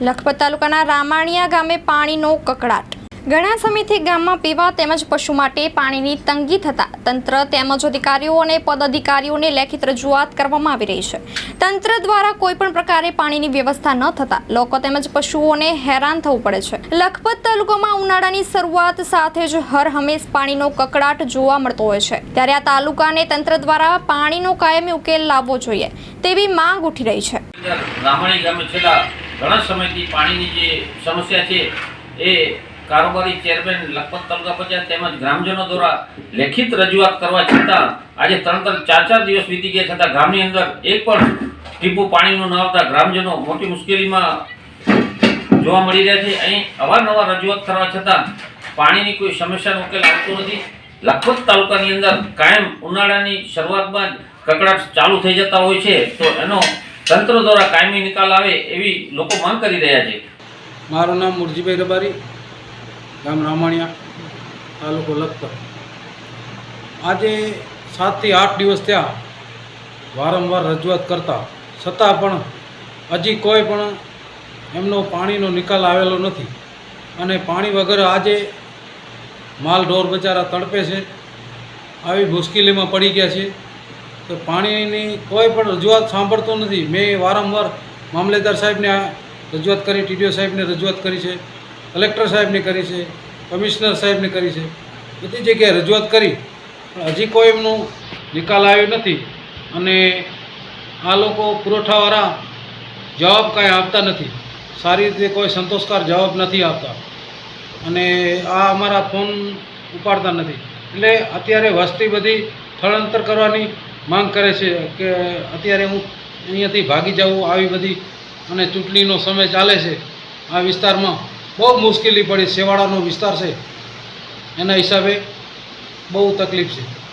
લખપત તાલુકાના રામાણિયા ગામે પાણીનો કકડાટ. ઘણા સમયથી ગામમાં પીવા તેમજ પશુ માટે પાણીની તંગી થતા તંત્ર તેમજ અધિકારીઓ અને પદાધિકારીઓને લેખિત રજૂઆત કરવામાં આવી રહી છે. તંત્ર દ્વારા કોઈ પણ પ્રકારે પાણીની વ્યવસ્થા ન થતા લોકો તેમજ પશુઓને હેરાન થવું પડે છે. લખપત તાલુકામાં ઉનાળાની શરૂઆત સાથે જ હર હંમેશ પાણીનો કકડાટ જોવા મળતો હોય છે. ત્યારે આ તાલુકાને તંત્ર દ્વારા પાણીનો કાયમી ઉકેલ લાવવો જોઈએ તેવી માંગ ઉઠી રહી છે. ઘણા સમયથી પાણીની જે સમસ્યા છે એ કારોબારી ચેરમેન લખપત તાલુકા પંચાયત તેમજ ગ્રામજનો દ્વારા લેખિત રજૂઆત કરવા છતાં આજે ત્રણ ત્રણ ચાર ચાર દિવસ વીતી ગયા છતાં ગામની અંદર એક પણ ટીપું પાણીનું ન આવતા ગ્રામજનો મોટી મુશ્કેલીમાં જોવા મળી રહ્યા છે. અહીં અવારનવાર રજૂઆત કરવા છતાં પાણીની કોઈ સમસ્યાનો ઉકેલ આવતો નથી. લખપત તાલુકાની અંદર કાયમ ઉનાળાની શરૂઆતમાં જ કકડાટ ચાલુ થઈ જતા હોય છે. તો એનો તંત્ર દ્વારા કાયમી નિકાલ આવે એવી લોકો માંગ કરી રહ્યા છે. મારું નામ મુરજીભાઈ રબારી, ગામ રામાણિયા, તાલુકો લખપત. આજે સાતથી આઠ દિવસ થયા વારંવાર રજૂઆત કરતા, છતાં પણ હજી કોઈ પણ એમનો પાણીનો નિકાલ આવેલો નથી. અને પાણી વગર આજે માલ ઢોર બચારા તડપે છે, આવી મુશ્કેલીમાં પડી ગયા છે. તો પાણીની કોઈ પણ રજૂઆત સાંભળતો નથી. મેં વારંવાર મામલેદાર સાહેબને રજૂઆત કરી, ટીડીઓ સાહેબને રજૂઆત કરી છે, કલેક્ટર સાહેબને કરી છે, કમિશનર સાહેબને કરી છે. બધી જગ્યાએ રજૂઆત કરી, પણ હજી કોઈ એમનું નિકાલ આવ્યો નથી અને આ લોકો પુરવઠાવાળા જવાબ કાંઈ આપતા નથી. સારી રીતે કોઈ સંતોષકાર જવાબ નથી આપતા. અને આ અમારા ફોન ઉપાડતા નથી. એટલે અત્યારે વસ્તી બધી સ્થળાંતર કરવાની માંગ કરે છે કે અત્યારે હું અહીંયાથી ભાગી જાઉં આવી બધી અને ચૂંટણીનો સમય ચાલે છે. આ વિસ્તારમાં બહુ મુશ્કેલી પડી છેવાડાનો વિસ્તાર છે. એના હિસાબે બહુ તકલીફ છે.